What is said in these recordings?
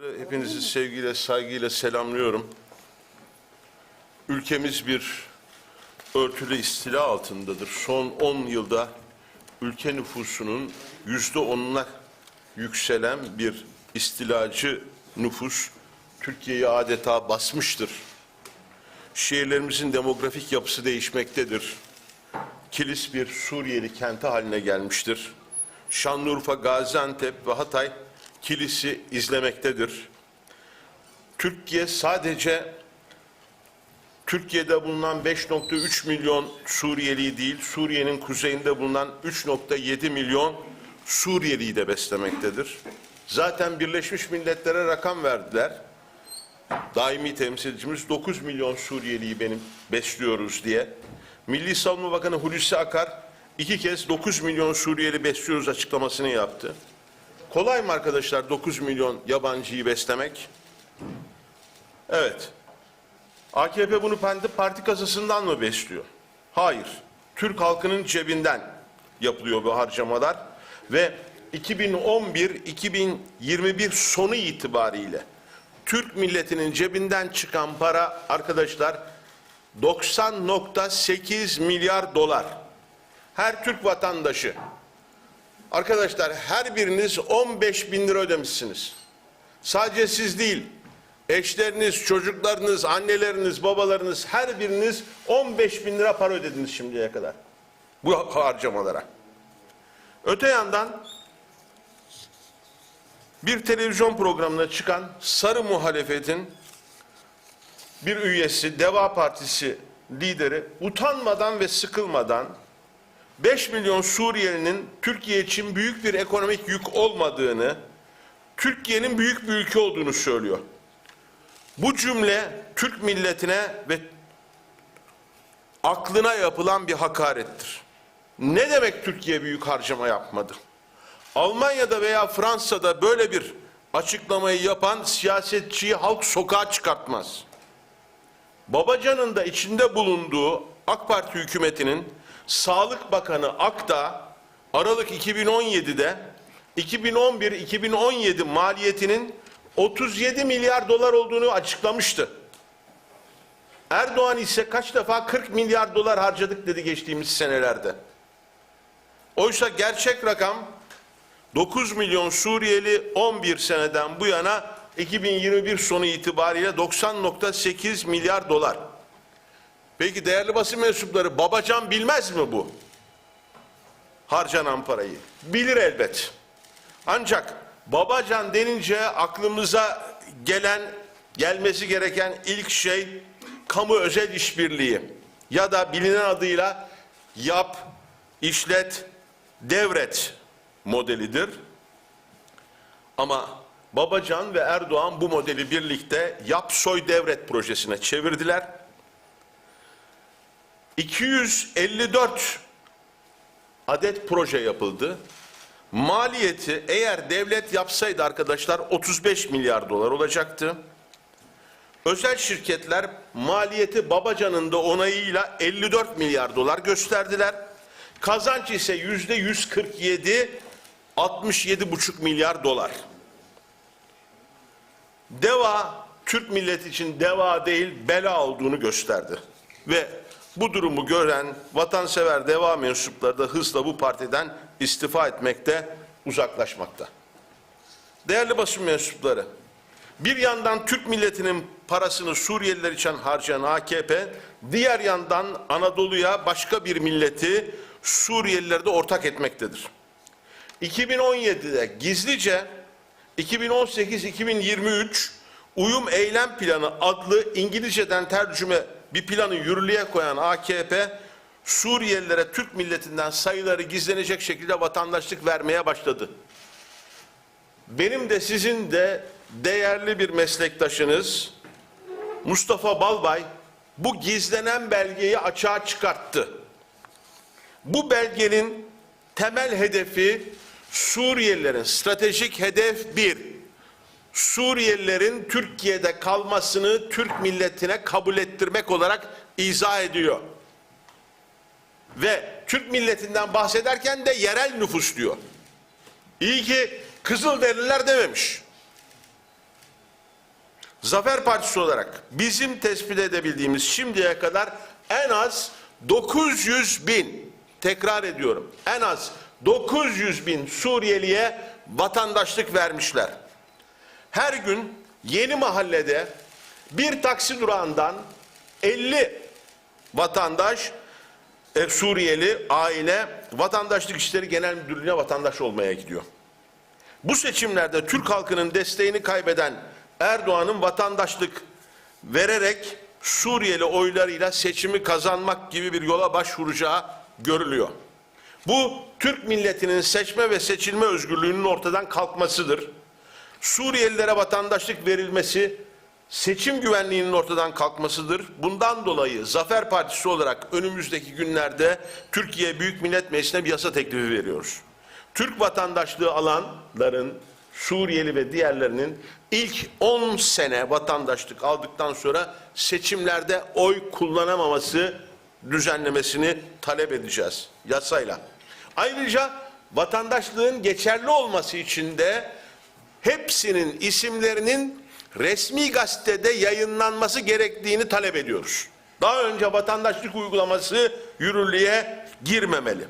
Hepinizi sevgiyle, saygıyla selamlıyorum. Ülkemiz bir örtülü istila altındadır. Son 10 yılda ülke nüfusunun yüzde onuna yükselen bir istilacı nüfus Türkiye'yi adeta basmıştır. Şehirlerimizin demografik yapısı değişmektedir. Kilis bir Suriyeli kenti haline gelmiştir. Şanlıurfa, Gaziantep ve Hatay kilisi izlemektedir. Türkiye sadece Türkiye'de bulunan 5.3 milyon Suriyeli değil, Suriye'nin kuzeyinde bulunan 3.7 milyon Suriyeliyi de beslemektedir. Zaten Birleşmiş Milletler'e rakam verdiler. Daimi temsilcimiz 9 milyon Suriyeliyi benim besliyoruz diye. Milli Savunma Bakanı Hulusi Akar iki kez 9 milyon Suriyeli besliyoruz açıklamasını yaptı. Kolay mı arkadaşlar 9 milyon yabancıyı beslemek? Evet. AKP bunu parti kasasından mı besliyor? Hayır. Türk halkının cebinden yapılıyor bu harcamalar ve 2011-2021 sonu itibariyle Türk milletinin cebinden çıkan para arkadaşlar 90.8 milyar dolar. Her Türk vatandaşı Arkadaşlar her biriniz 15 bin lira ödemişsiniz. Sadece siz değil, eşleriniz, çocuklarınız, anneleriniz, babalarınız her biriniz 15 bin lira para ödediniz şimdiye kadar. Bu harcamalara. Öte yandan bir televizyon programına çıkan sarı muhalefetin bir üyesi, Deva Partisi lideri utanmadan ve sıkılmadan 5 milyon Suriyelinin Türkiye için büyük bir ekonomik yük olmadığını, Türkiye'nin büyük bir ülke olduğunu söylüyor. Bu cümle Türk milletine ve aklına yapılan bir hakarettir. Ne demek Türkiye büyük harcama yapmadı? Almanya'da veya Fransa'da böyle bir açıklamayı yapan siyasetçiyi halk sokağa çıkartmaz. Babacan'ın da içinde bulunduğu AK Parti hükümetinin Sağlık Bakanı Akta Aralık 2017'de 2011-2017 maliyetinin 37 milyar dolar olduğunu açıklamıştı. Erdoğan ise kaç defa 40 milyar dolar harcadık dedi geçtiğimiz senelerde. Oysa gerçek rakam 9 milyon Suriyeli 11 seneden bu yana 2021 sonu itibariyle 90.8 milyar dolar. Peki değerli basın mensupları Babacan bilmez mi bu? Harcanan parayı. Bilir elbet. Ancak Babacan denince aklımıza gelen, gelmesi gereken ilk şey kamu özel işbirliği ya da bilinen adıyla yap, işlet, devret modelidir. Ama Babacan ve Erdoğan bu modeli birlikte yap soy devret projesine çevirdiler 254 adet proje yapıldı. Maliyeti eğer devlet yapsaydı arkadaşlar 35 milyar dolar olacaktı. Özel şirketler maliyeti Babacan'ın da onayıyla 54 milyar dolar gösterdiler. Kazanç ise yüzde 147, 67,5 milyar dolar. Deva Türk milleti için deva değil bela olduğunu gösterdi. Ve bu durumu gören vatansever deva mensupları da hızla bu partiden istifa etmekte, uzaklaşmakta. Değerli basın mensupları, bir yandan Türk milletinin parasını Suriyeliler için harcayan AKP, diğer yandan Anadolu'ya başka bir milleti Suriyelilerde ortak etmektedir. 2017'de gizlice 2018-2023 Uyum Eylem Planı adlı İngilizceden tercüme bir planı yürürlüğe koyan AKP Suriyelilere Türk milletinden sayıları gizlenecek şekilde vatandaşlık vermeye başladı. Benim de sizin de değerli bir meslektaşınız Mustafa Balbay bu gizlenen belgeyi açığa çıkarttı. Bu belgenin temel hedefi Suriyelilerin stratejik hedef bir, Suriyelilerin Türkiye'de kalmasını Türk milletine kabul ettirmek olarak izah ediyor. Ve Türk milletinden bahsederken de yerel nüfus diyor. İyi ki Kızılderililer dememiş. Zafer Partisi olarak bizim tespit edebildiğimiz şimdiye kadar en az 900 bin, tekrar ediyorum, en az 900 bin Suriyeliye vatandaşlık vermişler. Her gün yeni mahallede bir taksi durağından 50 vatandaş, e, Suriyeli aile Vatandaşlık İşleri Genel Müdürlüğü'ne vatandaş olmaya gidiyor. Bu seçimlerde Türk halkının desteğini kaybeden Erdoğan'ın vatandaşlık vererek Suriyeli oylarıyla seçimi kazanmak gibi bir yola başvuracağı görülüyor. Bu Türk milletinin seçme ve seçilme özgürlüğünün ortadan kalkmasıdır. Suriyelilere vatandaşlık verilmesi seçim güvenliğinin ortadan kalkmasıdır. Bundan dolayı Zafer Partisi olarak önümüzdeki günlerde Türkiye Büyük Millet Meclisi'ne bir yasa teklifi veriyoruz. Türk vatandaşlığı alanların Suriyeli ve diğerlerinin ilk 10 sene vatandaşlık aldıktan sonra seçimlerde oy kullanamaması düzenlemesini talep edeceğiz yasayla. Ayrıca vatandaşlığın geçerli olması için de hepsinin isimlerinin resmi gazetede yayınlanması gerektiğini talep ediyoruz. Daha önce vatandaşlık uygulaması yürürlüğe girmemeli.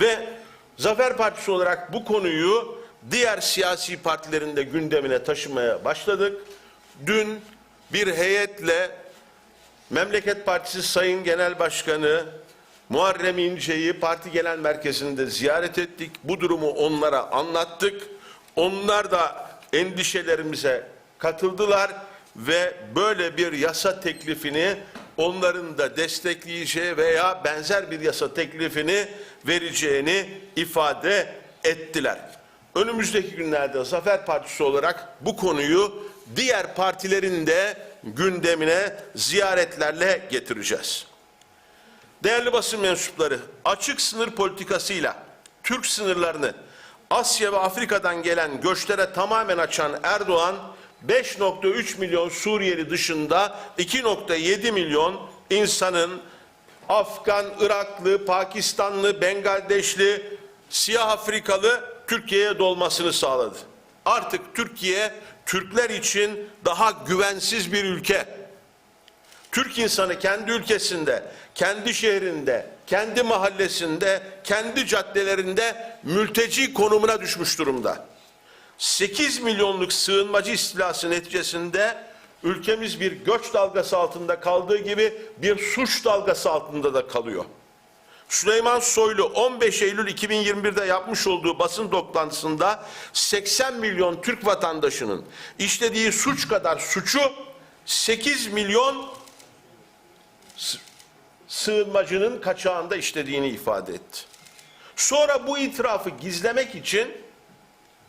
Ve Zafer Partisi olarak bu konuyu diğer siyasi partilerin de gündemine taşımaya başladık. Dün bir heyetle Memleket Partisi Sayın Genel Başkanı Muharrem İnce'yi parti genel merkezinde ziyaret ettik. Bu durumu onlara anlattık. Onlar da endişelerimize katıldılar ve böyle bir yasa teklifini onların da destekleyeceği veya benzer bir yasa teklifini vereceğini ifade ettiler. Önümüzdeki günlerde Zafer Partisi olarak bu konuyu diğer partilerin de gündemine ziyaretlerle getireceğiz. Değerli basın mensupları, açık sınır politikasıyla Türk sınırlarını Asya ve Afrika'dan gelen göçlere tamamen açan Erdoğan, 5.3 milyon Suriyeli dışında 2.7 milyon insanın Afgan, Iraklı, Pakistanlı, Bengaldeşli, Siyah Afrikalı Türkiye'ye dolmasını sağladı. Artık Türkiye Türkler için daha güvensiz bir ülke. Türk insanı kendi ülkesinde, kendi şehrinde, kendi mahallesinde, kendi caddelerinde mülteci konumuna düşmüş durumda. 8 milyonluk sığınmacı istilası neticesinde ülkemiz bir göç dalgası altında kaldığı gibi bir suç dalgası altında da kalıyor. Süleyman Soylu 15 Eylül 2021'de yapmış olduğu basın toplantısında 80 milyon Türk vatandaşının işlediği suç kadar suçu 8 milyon sığınmacının kaçağında işlediğini ifade etti. Sonra bu itirafı gizlemek için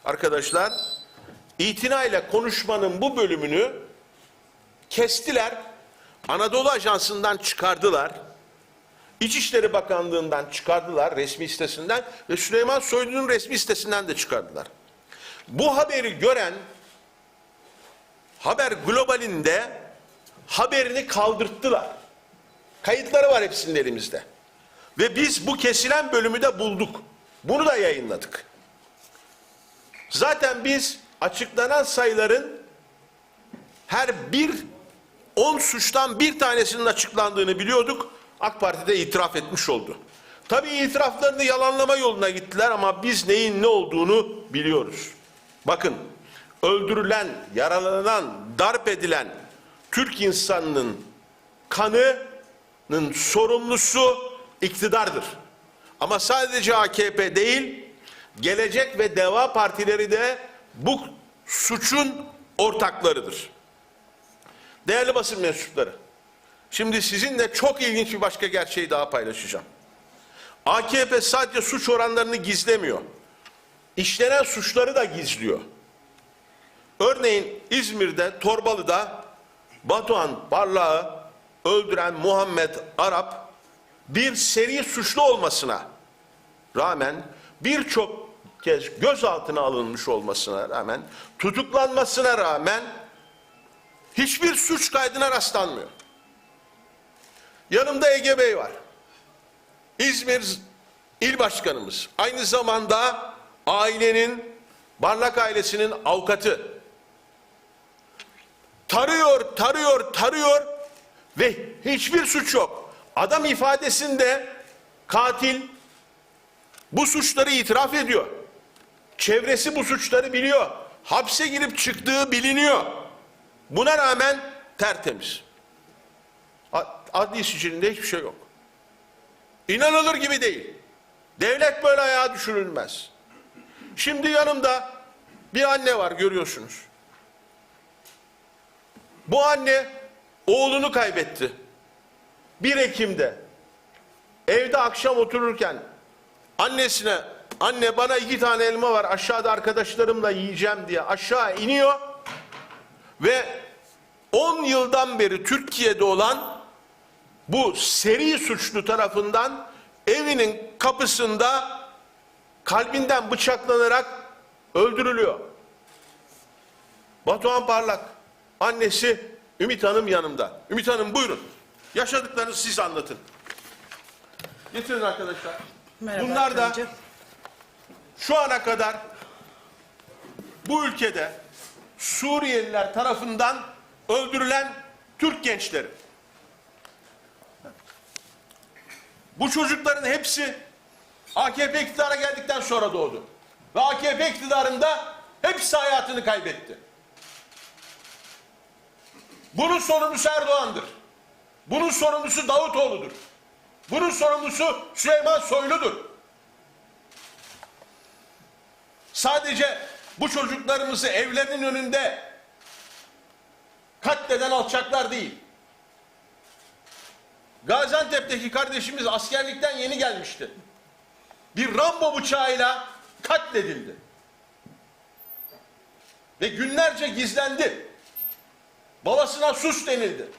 arkadaşlar itinayla konuşmanın bu bölümünü kestiler. Anadolu Ajansı'ndan çıkardılar. İçişleri Bakanlığı'ndan çıkardılar resmi sitesinden ve Süleyman Soylu'nun resmi sitesinden de çıkardılar. Bu haberi gören Haber Global'inde haberini kaldırttılar. Kayıtları var hepsinin elimizde. Ve biz bu kesilen bölümü de bulduk. Bunu da yayınladık. Zaten biz açıklanan sayıların her bir 10 suçtan bir tanesinin açıklandığını biliyorduk. AK Parti de itiraf etmiş oldu. Tabii itiraflarını yalanlama yoluna gittiler ama biz neyin ne olduğunu biliyoruz. Bakın öldürülen, yaralanan, darp edilen Türk insanının kanının sorumlusu iktidardır. Ama sadece AKP değil, Gelecek ve Deva partileri de bu suçun ortaklarıdır. Değerli basın mensupları, şimdi sizinle çok ilginç bir başka gerçeği daha paylaşacağım. AKP sadece suç oranlarını gizlemiyor. İşlenen suçları da gizliyor. Örneğin İzmir'de, Torbalı'da Batuhan Barlağ'ı öldüren Muhammed Arap bir seri suçlu olmasına rağmen birçok kez gözaltına alınmış olmasına rağmen tutuklanmasına rağmen hiçbir suç kaydına rastlanmıyor. Yanımda Ege Bey var. İzmir İl Başkanımız. Aynı zamanda ailenin, Barlak ailesinin avukatı. tarıyor, tarıyor, tarıyor ve hiçbir suç yok. Adam ifadesinde katil bu suçları itiraf ediyor. Çevresi bu suçları biliyor. Hapse girip çıktığı biliniyor. Buna rağmen tertemiz. Adli sicilinde hiçbir şey yok. İnanılır gibi değil. Devlet böyle ayağa düşürülmez. Şimdi yanımda bir anne var görüyorsunuz. Bu anne oğlunu kaybetti. 1 Ekim'de evde akşam otururken annesine anne bana iki tane elma var aşağıda arkadaşlarımla yiyeceğim diye aşağı iniyor ve 10 yıldan beri Türkiye'de olan bu seri suçlu tarafından evinin kapısında kalbinden bıçaklanarak öldürülüyor. Batuhan Parlak, annesi Ümit Hanım yanımda. Ümit Hanım buyurun. Yaşadıklarınızı siz anlatın. Getirin arkadaşlar. Merhaba Bunlar da şu ana kadar bu ülkede Suriyeliler tarafından öldürülen Türk gençleri. Bu çocukların hepsi AKP iktidara geldikten sonra doğdu. Ve AKP iktidarında hepsi hayatını kaybetti. Bunun sorumlusu Erdoğan'dır. Bunun sorumlusu Davutoğlu'dur. Bunun sorumlusu Süleyman Soylu'dur. Sadece bu çocuklarımızı evlerinin önünde katleden alçaklar değil. Gaziantep'teki kardeşimiz askerlikten yeni gelmişti. Bir Rambo bıçağıyla katledildi. Ve günlerce gizlendi. Babasına sus denildi.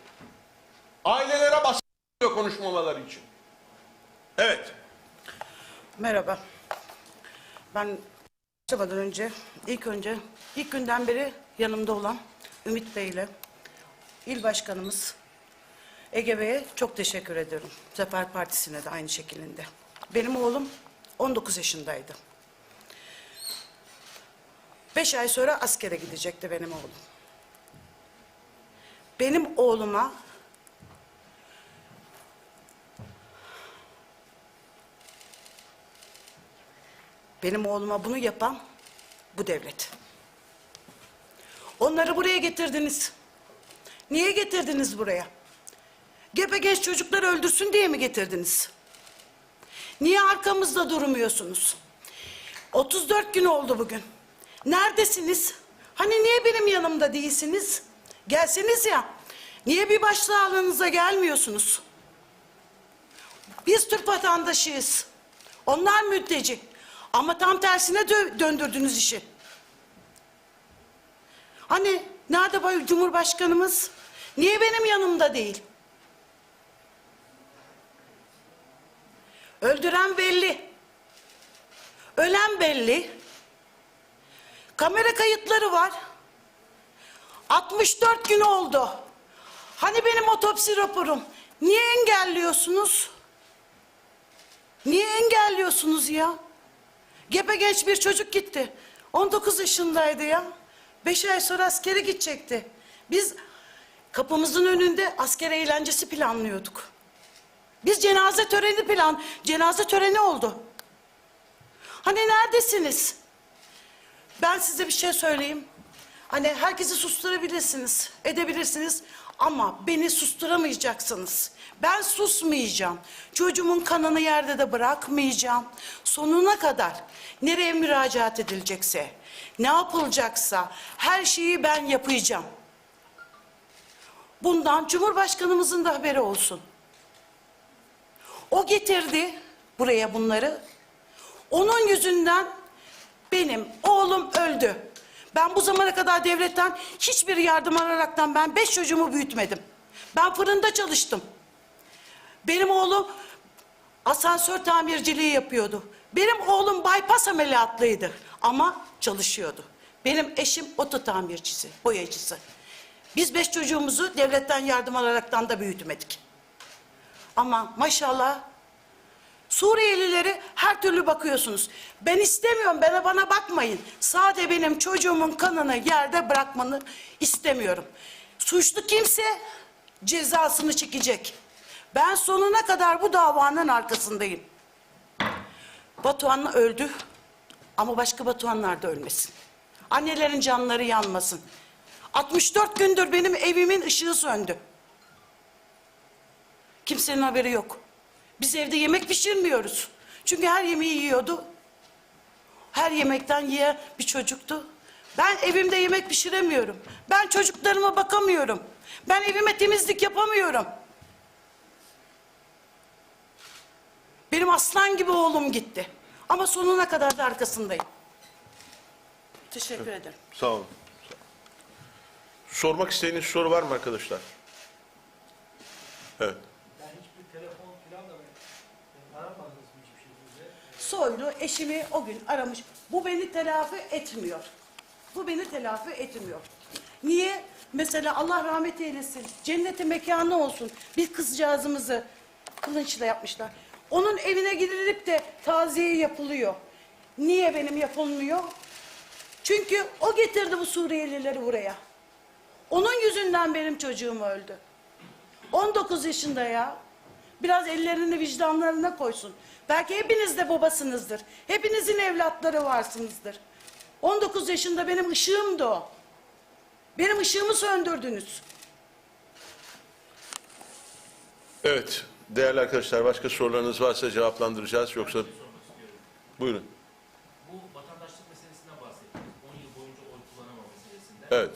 Ailelere baskı konuşmamaları için. Evet. Merhaba. Ben başlamadan önce, ilk önce, ilk günden beri yanımda olan Ümit Bey ile il başkanımız Ege Bey'e çok teşekkür ediyorum. Zafer Partisi'ne de aynı şekilde. Benim oğlum 19 yaşındaydı. Beş ay sonra askere gidecekti benim oğlum. Benim oğluma Benim oğluma bunu yapan bu devlet. Onları buraya getirdiniz. Niye getirdiniz buraya? Gebe genç çocukları öldürsün diye mi getirdiniz? Niye arkamızda durmuyorsunuz? 34 gün oldu bugün. Neredesiniz? Hani niye benim yanımda değilsiniz? Gelseniz ya. Niye bir başsağlığınıza gelmiyorsunuz? Biz Türk vatandaşıyız. Onlar mülteci. Ama tam tersine dö- döndürdünüz işi. Hani nerede bu Cumhurbaşkanımız? Niye benim yanımda değil? Öldüren belli. Ölen belli. Kamera kayıtları var. 64 gün oldu. Hani benim otopsi raporum? Niye engelliyorsunuz? Niye engelliyorsunuz ya? Gebe genç bir çocuk gitti. 19 yaşındaydı ya. 5 ay sonra askere gidecekti. Biz kapımızın önünde asker eğlencesi planlıyorduk. Biz cenaze töreni plan, cenaze töreni oldu. Hani neredesiniz? Ben size bir şey söyleyeyim. Hani herkesi susturabilirsiniz, edebilirsiniz ama beni susturamayacaksınız. Ben susmayacağım. Çocuğumun kanını yerde de bırakmayacağım. Sonuna kadar nereye müracaat edilecekse, ne yapılacaksa her şeyi ben yapacağım. Bundan Cumhurbaşkanımızın da haberi olsun. O getirdi buraya bunları. Onun yüzünden benim oğlum öldü. Ben bu zamana kadar devletten hiçbir yardım alaraktan ben beş çocuğumu büyütmedim. Ben fırında çalıştım. Benim oğlum asansör tamirciliği yapıyordu. Benim oğlum bypass ameliyatlıydı ama çalışıyordu. Benim eşim oto tamircisi, boyacısı. Biz beş çocuğumuzu devletten yardım alaraktan da büyütmedik. Ama maşallah Suriyelileri her türlü bakıyorsunuz. Ben istemiyorum, bana bana bakmayın. Sade benim çocuğumun kanını yerde bırakmanı istemiyorum. Suçlu kimse cezasını çekecek. Ben sonuna kadar bu davanın arkasındayım. Batuhan öldü ama başka Batuhanlar da ölmesin. Annelerin canları yanmasın. 64 gündür benim evimin ışığı söndü. Kimsenin haberi yok. Biz evde yemek pişirmiyoruz. Çünkü her yemeği yiyordu. Her yemekten yiyen bir çocuktu. Ben evimde yemek pişiremiyorum. Ben çocuklarıma bakamıyorum. Ben evime temizlik yapamıyorum. Benim aslan gibi oğlum gitti. Ama sonuna kadar da arkasındayım. Teşekkür ederim. Sağ olun. Sormak istediğiniz soru var mı arkadaşlar? Evet. Ben hiçbir telefon falan da ben aramadınız mı hiçbir şekilde? Soylu eşimi o gün aramış. Bu beni telafi etmiyor. Bu beni telafi etmiyor. Niye? Mesela Allah rahmet eylesin. Cenneti mekanı olsun. Bir kızcağızımızı kılınçla yapmışlar. Onun evine gidilip de taziye yapılıyor. Niye benim yapılmıyor? Çünkü o getirdi bu Suriyelileri buraya. Onun yüzünden benim çocuğum öldü. 19 yaşında ya. Biraz ellerini vicdanlarına koysun. Belki hepiniz de babasınızdır. Hepinizin evlatları varsınızdır. 19 yaşında benim ışığımdı o. Benim ışığımı söndürdünüz. Evet. Değerli arkadaşlar başka sorularınız varsa cevaplandıracağız yoksa buyurun. Bu vatandaşlık meselesinden bahsettiniz. 10 yıl boyunca oy kullanama meselesinden. Evet.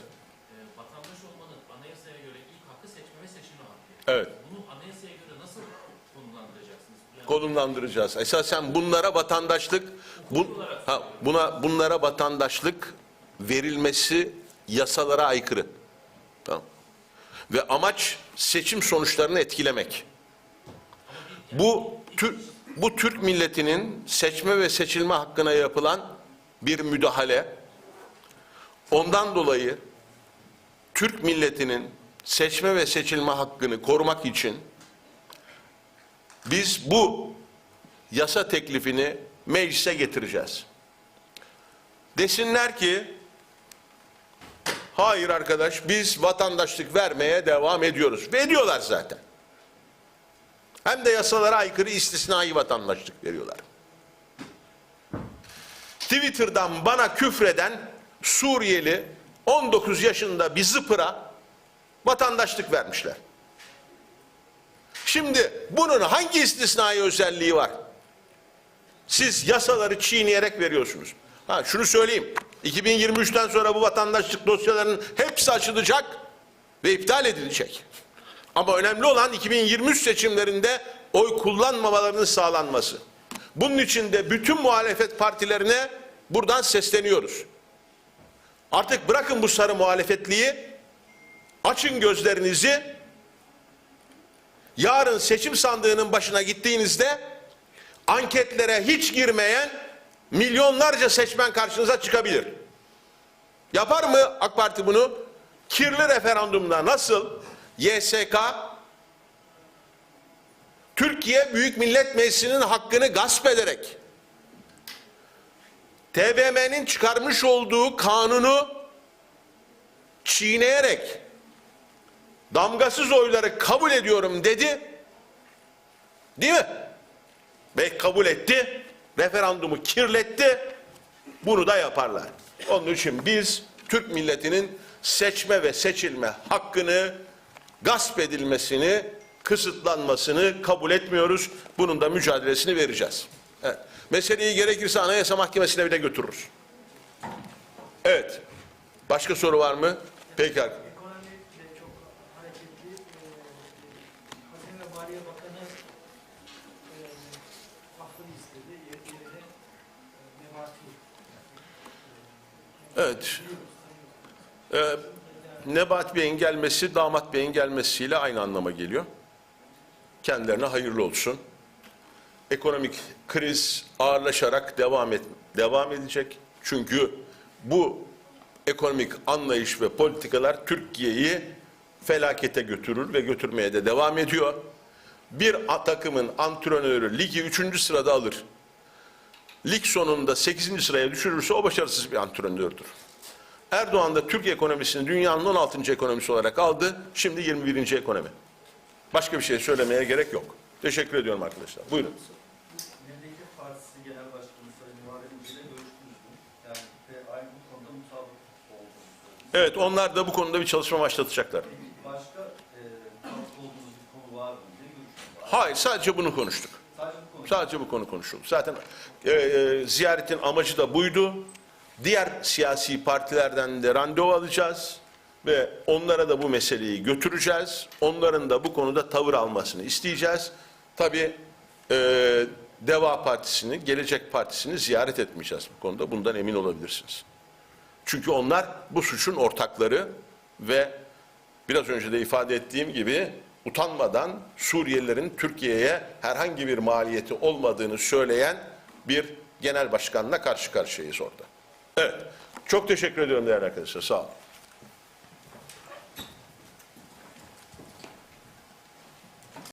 Ee, vatandaş olmanın anayasaya göre ilk hakkı seçme ve seçilme hakkı. Evet. Bunu anayasaya göre nasıl konumlandıracaksınız? Yani konumlandıracağız. Esasen bunlara vatandaşlık bu, ha, buna bunlara vatandaşlık verilmesi yasalara aykırı. Tamam. Ve amaç seçim sonuçlarını etkilemek. Bu Türk bu Türk milletinin seçme ve seçilme hakkına yapılan bir müdahale. Ondan dolayı Türk milletinin seçme ve seçilme hakkını korumak için biz bu yasa teklifini meclise getireceğiz. Desinler ki hayır arkadaş biz vatandaşlık vermeye devam ediyoruz. Ve ediyorlar zaten. Hem de yasalara aykırı istisnai vatandaşlık veriyorlar. Twitter'dan bana küfreden Suriyeli 19 yaşında bir zıpıra vatandaşlık vermişler. Şimdi bunun hangi istisnai özelliği var? Siz yasaları çiğneyerek veriyorsunuz. Ha şunu söyleyeyim. 2023'ten sonra bu vatandaşlık dosyalarının hepsi açılacak ve iptal edilecek. Ama önemli olan 2023 seçimlerinde oy kullanmamalarının sağlanması. Bunun için de bütün muhalefet partilerine buradan sesleniyoruz. Artık bırakın bu sarı muhalefetliği, açın gözlerinizi, yarın seçim sandığının başına gittiğinizde anketlere hiç girmeyen milyonlarca seçmen karşınıza çıkabilir. Yapar mı AK Parti bunu? Kirli referandumda nasıl YSK Türkiye Büyük Millet Meclisi'nin hakkını gasp ederek TBMM'nin çıkarmış olduğu kanunu çiğneyerek damgasız oyları kabul ediyorum dedi. Değil mi? Ve kabul etti. Referandumu kirletti. Bunu da yaparlar. Onun için biz Türk milletinin seçme ve seçilme hakkını gasp edilmesini, kısıtlanmasını kabul etmiyoruz. Bunun da mücadelesini vereceğiz. Evet. Meseleyi gerekirse Anayasa Mahkemesi'ne bile götürürüz. Evet. Başka soru var mı? Peki. Ekonomi de çok hareketli. Ee, Hazine ve Maliye Bakanı e, affını istedi. Yer- Yerine e, Nebati Evet. Ee, Nebat Bey'in gelmesi Damat Bey'in gelmesiyle aynı anlama geliyor. Kendilerine hayırlı olsun. Ekonomik kriz ağırlaşarak devam et devam edecek. Çünkü bu ekonomik anlayış ve politikalar Türkiye'yi felakete götürür ve götürmeye de devam ediyor. Bir takımın antrenörü ligi 3. sırada alır. Lig sonunda 8. sıraya düşürürse o başarısız bir antrenördür. Erdoğan da Türk ekonomisini dünyanın 16. ekonomisi olarak aldı. Şimdi 21. ekonomi. Başka bir şey söylemeye gerek yok. Teşekkür ediyorum arkadaşlar. Buyurun. Memleket Partisi Genel Başkanı Sayın Muharrem İnce ile görüştünüz mü? Yani ve aynı bu konuda mutabık olduğunu söyledi. Evet onlar da bu konuda bir çalışma başlatacaklar. Başka e, olduğunuz bir konu var mı. Hayır sadece bunu konuştuk. Sadece bu konu. Konuşuldu. Zaten e, e, ziyaretin amacı da buydu. Diğer siyasi partilerden de randevu alacağız ve onlara da bu meseleyi götüreceğiz. Onların da bu konuda tavır almasını isteyeceğiz. Tabii e, Deva Partisi'ni, Gelecek Partisi'ni ziyaret etmeyeceğiz bu konuda. Bundan emin olabilirsiniz. Çünkü onlar bu suçun ortakları ve biraz önce de ifade ettiğim gibi utanmadan Suriyelilerin Türkiye'ye herhangi bir maliyeti olmadığını söyleyen bir genel başkanla karşı karşıyayız orada. Evet. Çok teşekkür ediyorum değerli arkadaşlar. Sağ olun.